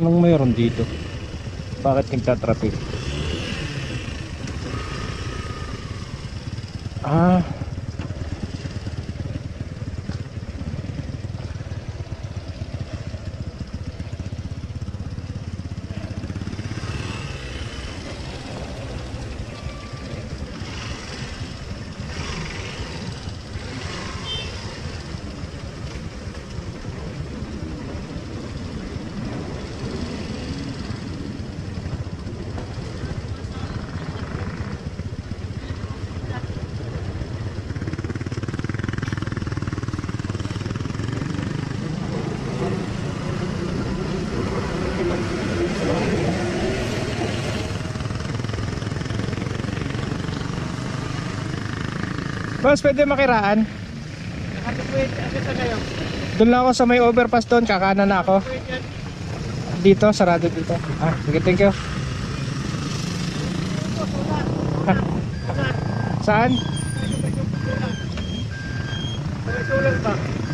nung mayroon dito? Bakit nagtatraffic? Ah. Boss, pwede makiraan? Doon lang ako sa may overpass doon, kakanan na ako. Dito, sarado dito. Ah, sige, thank you. Saan?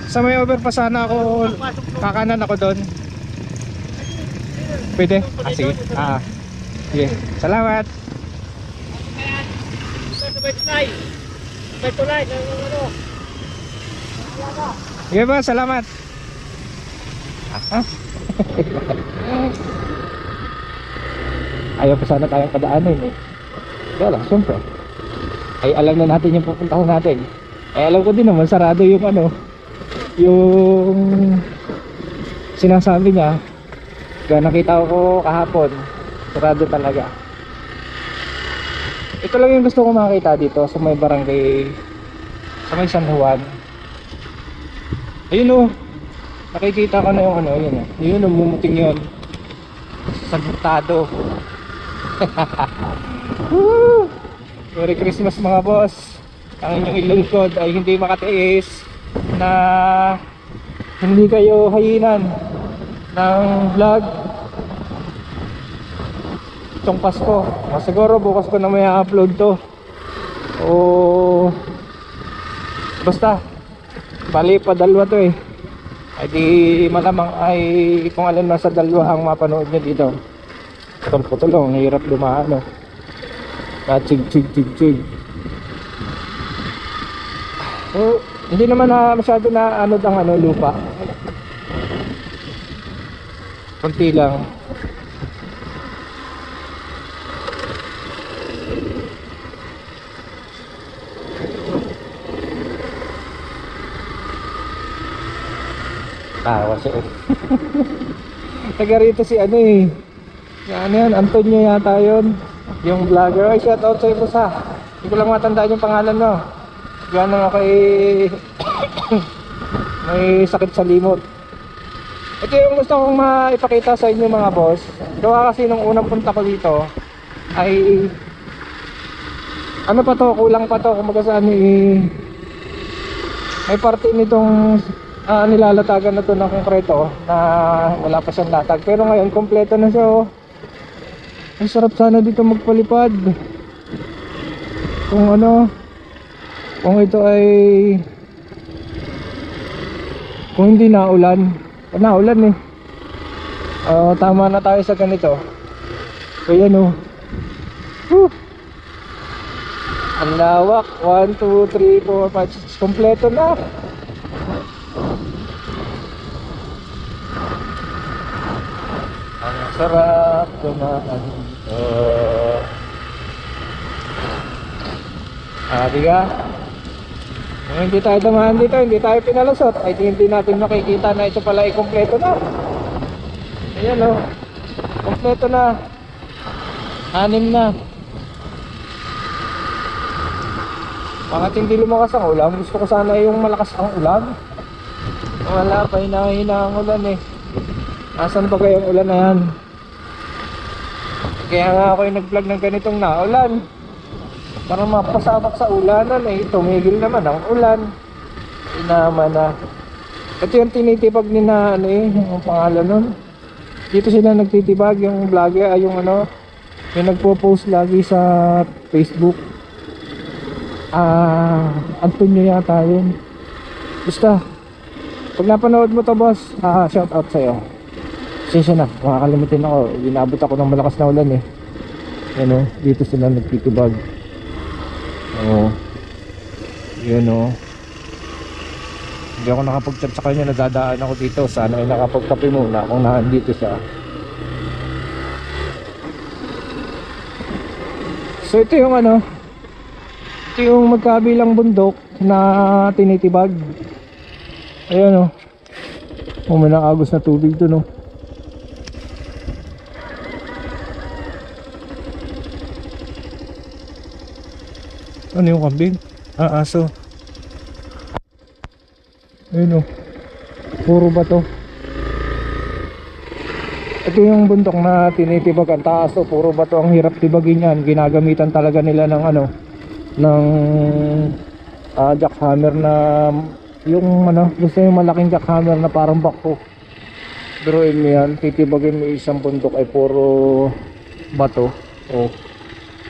Sa may overpass sana ako, kakanan ako doon. Pwede? Ah, sige. Ah, sige. Salamat. Sabay tulay. Tulay. Ano? Sige ba, salamat. Ah, Ayaw pa sana tayong padaanin eh. Kaya lang, siyempre. Ay alam na natin yung pupuntahan natin. Ay alam ko din naman, sarado yung ano, yung sinasabi niya. Kaya nakita ko kahapon, sarado talaga. Ito lang yung gusto ko makita dito sa may barangay, sa may San Juan. Ayun oh. Nakikita ko na yung ano, yun oh. Yun oh, mumuting yun. Sagitado. Woo! Merry Christmas mga boss. Ang inyong ilungkod ay hindi makatiis na hindi kayo hayinan ng vlog itong Pasko. O, siguro bukas ko na may upload to. O basta Bali pa dalawa to eh. Ay di malamang ay kung alin nasa dalawa ang mapanood nyo dito. Putol-putol oh, ang hirap dumaan oh. Na chig chig chig chig. Oh, hindi naman na masyado na ano ang ano lupa. Konti lang. Tawa siya eh. Taga rito si ano eh. Ano yan, Antonio yata yun. Yung vlogger. Ay, shout out sa'yo po sa. Hindi ko lang matandaan yung pangalan no. Gano'n ako eh. May sakit sa limot. Ito yung gusto kong maipakita sa inyo mga boss. Gawa kasi nung unang punta ko dito ay ano pa to, kulang pa to kumbaga sa ano eh may parte nitong ah, nilalatagan na to ng konkreto na wala pa siyang latag pero ngayon kompleto na siya oh. ang sarap sana dito magpalipad kung ano kung ito ay kung hindi naulan eh, naulan eh Ah, tama na tayo sa ganito kaya no Whew. Ang lawak. 1, 2, 3, 4, 5, 6. Kompleto na. Ang sarap dumaan dito. Ah, diga. Kung hindi tayo dumaan dito, hindi tayo pinalusot, ay di hindi natin makikita na ito pala ay kompleto na. Ayan o. Kompleto na. Anim na. Bakit hindi lumakas ang ulan? Gusto ko sana yung malakas ang ulan. Wala pa, hinahina ang ulan eh. Asan ba kaya ang ulan na yan? Kaya nga ako yung nag-vlog ng ganitong naulan. Para mapasamak sa ulanan eh. Tumigil naman ang ulan. Inama na. Ito yung tinitipag ni na ano eh, yung pangalan nun. Dito sila nagtitibag yung vlogger ay yung ano, yung nagpo-post lagi sa Facebook. Ah, Antonio yata yun. Basta, pag napanood mo to boss, ah, shout out sa'yo. Sensya na, makakalimutin ako. Inabot ako ng malakas na ulan eh. Ano, dito sila nagtitibag. Oo. Yan o. Hindi ako nakapag-chat sa kanya, nadadaan ako dito. Sana ay nakapagkape muna kung nandito siya. So ito yung ano, ito yung magkabilang bundok na tinitibag. Ayan o. Oh, may nakagos na tubig dun o. Ano yung kambing? Ah, aso. Ayun o. Puro bato. Ito yung bundok na tinitibag ang taas o puro bato ang hirap tibagin yan. Ginagamitan talaga nila ng ano ng ah, jackhammer na yung ano gusto yung malaking jackhammer na parang bako. Biruin mo yan, titibagin mo isang bundok ay puro bato. O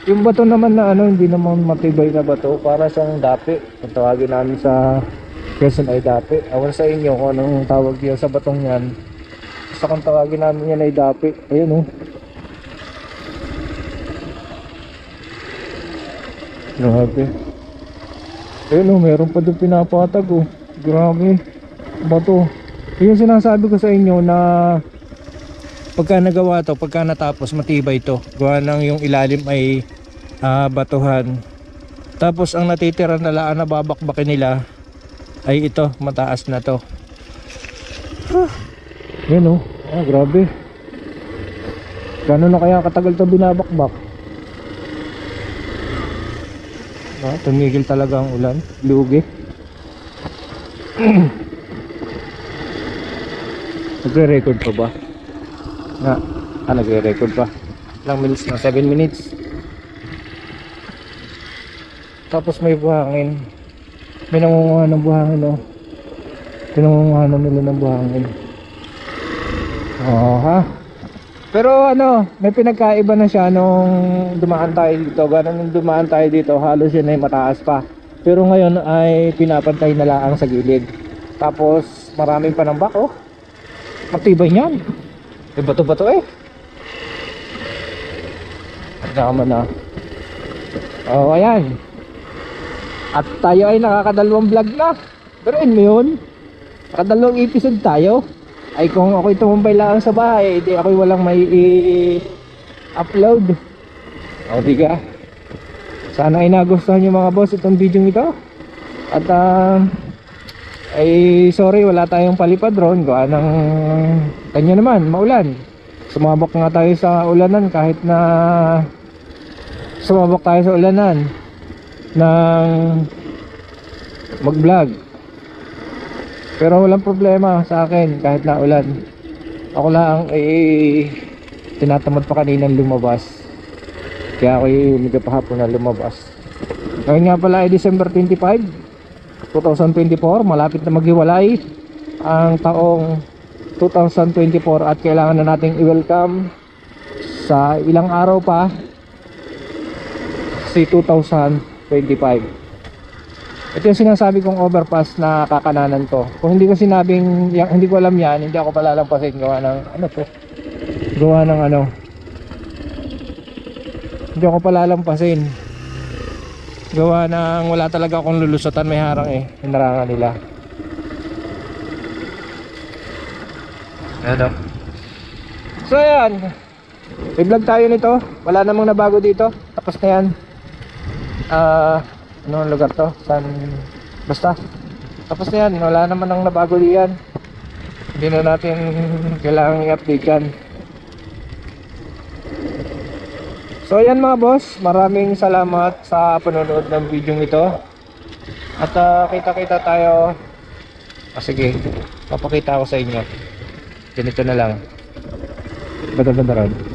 yung bato naman na ano, hindi naman matibay na bato, para siyang dapi. Kung tawagin namin sa Quezon ay dapi. Awan sa inyo kung anong tawag niyo sa batong yan. Basta kung tawagin namin yan ay dapi. Ayun oh. Grabe. Ayun oh, meron pa doon pinapatag oh. Grabe. Bato. Yung sinasabi ko sa inyo na pagka nagawa to, pagka natapos matibay to. Gawa ng yung ilalim ay ah, batuhan. Tapos ang natitira na laan na babakbakin nila ay ito, mataas na to. Huh. Yan oh. Ah, grabe. Gano'n na kaya katagal to binabakbak? Ah, tumigil talaga ang ulan. Lugi. Nagre-record pa ba? Nga. Ah, nagre-record pa. Ilang minutes na? 7 minutes. Tapos may buhangin. May nangunguha ng buhangin, oh. Pinangunguha na nila ng buhangin. Oo, ha? Pero ano, may pinagkaiba na siya nung dumaan tayo dito. Ganun nung dumaan tayo dito, halos yun ay mataas pa. Pero ngayon ay pinapantay na lang sa gilid. Tapos maraming panambak, oh. Matibay niyan. May bato-bato eh. Tama na. Oh, ayan. At tayo ay nakakadalawang vlog na. Pero yun mo yun. Nakadalawang episode tayo. Ay kung ako'y tumumbay lang sa bahay, di ako'y walang may i-upload. O diga. Sana ay nagustuhan nyo mga boss itong video ito. At ah, ay sorry wala tayong palipad drone gawa ng kanya naman maulan. Sumabak nga tayo sa ulanan kahit na sumabak tayo sa ulanan ng mag vlog pero walang problema sa akin kahit na ulan. Ako lang eh tinatamad pa kaninang lumabas. Kaya ako umiga pa hapon na lumabas. Ngayon nga pala ay December 25 2024 malapit na maghiwalay ang taong 2024 at kailangan na nating i-welcome sa ilang araw pa si 2025 ito yung sinasabi kong overpass na kakananan to. Kung hindi ko sinabing yang, hindi ko alam yan hindi ako palalampasin gawa ng ano to. Gawa ng ano. Hindi ako palalampasin. Gawa ng wala talaga akong lulusutan may harang eh. Hinarangan nila. Ano so yan may vlog tayo nito. Wala namang nabago dito. Tapos na yan ah ano ang lugar to? San... Basta. Tapos na yan. Wala naman ang nabago diyan. Hindi na natin kailangang i-update yan. So yan mga boss. Maraming salamat sa panonood ng video ito. At ah, kita-kita tayo. Ah, sige. Papakita ko sa inyo. Ganito na lang. Banda-banda ron.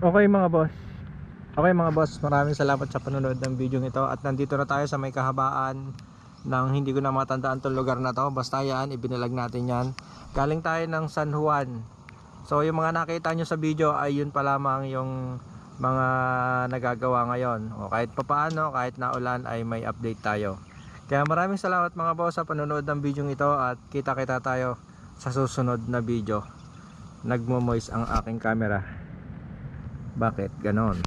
Okay mga boss. Okay mga boss, maraming salamat sa panonood ng video ito at nandito na tayo sa may kahabaan ng hindi ko na matandaan tong lugar na to. Basta yan, ibinilag natin yan. Galing tayo ng San Juan. So yung mga nakita nyo sa video ay yun pa lamang yung mga nagagawa ngayon. O kahit papaano, kahit naulan ay may update tayo. Kaya maraming salamat mga boss sa panonood ng video ito at kita-kita tayo sa susunod na video. Nagmo-moist ang aking camera. Bakit ganon?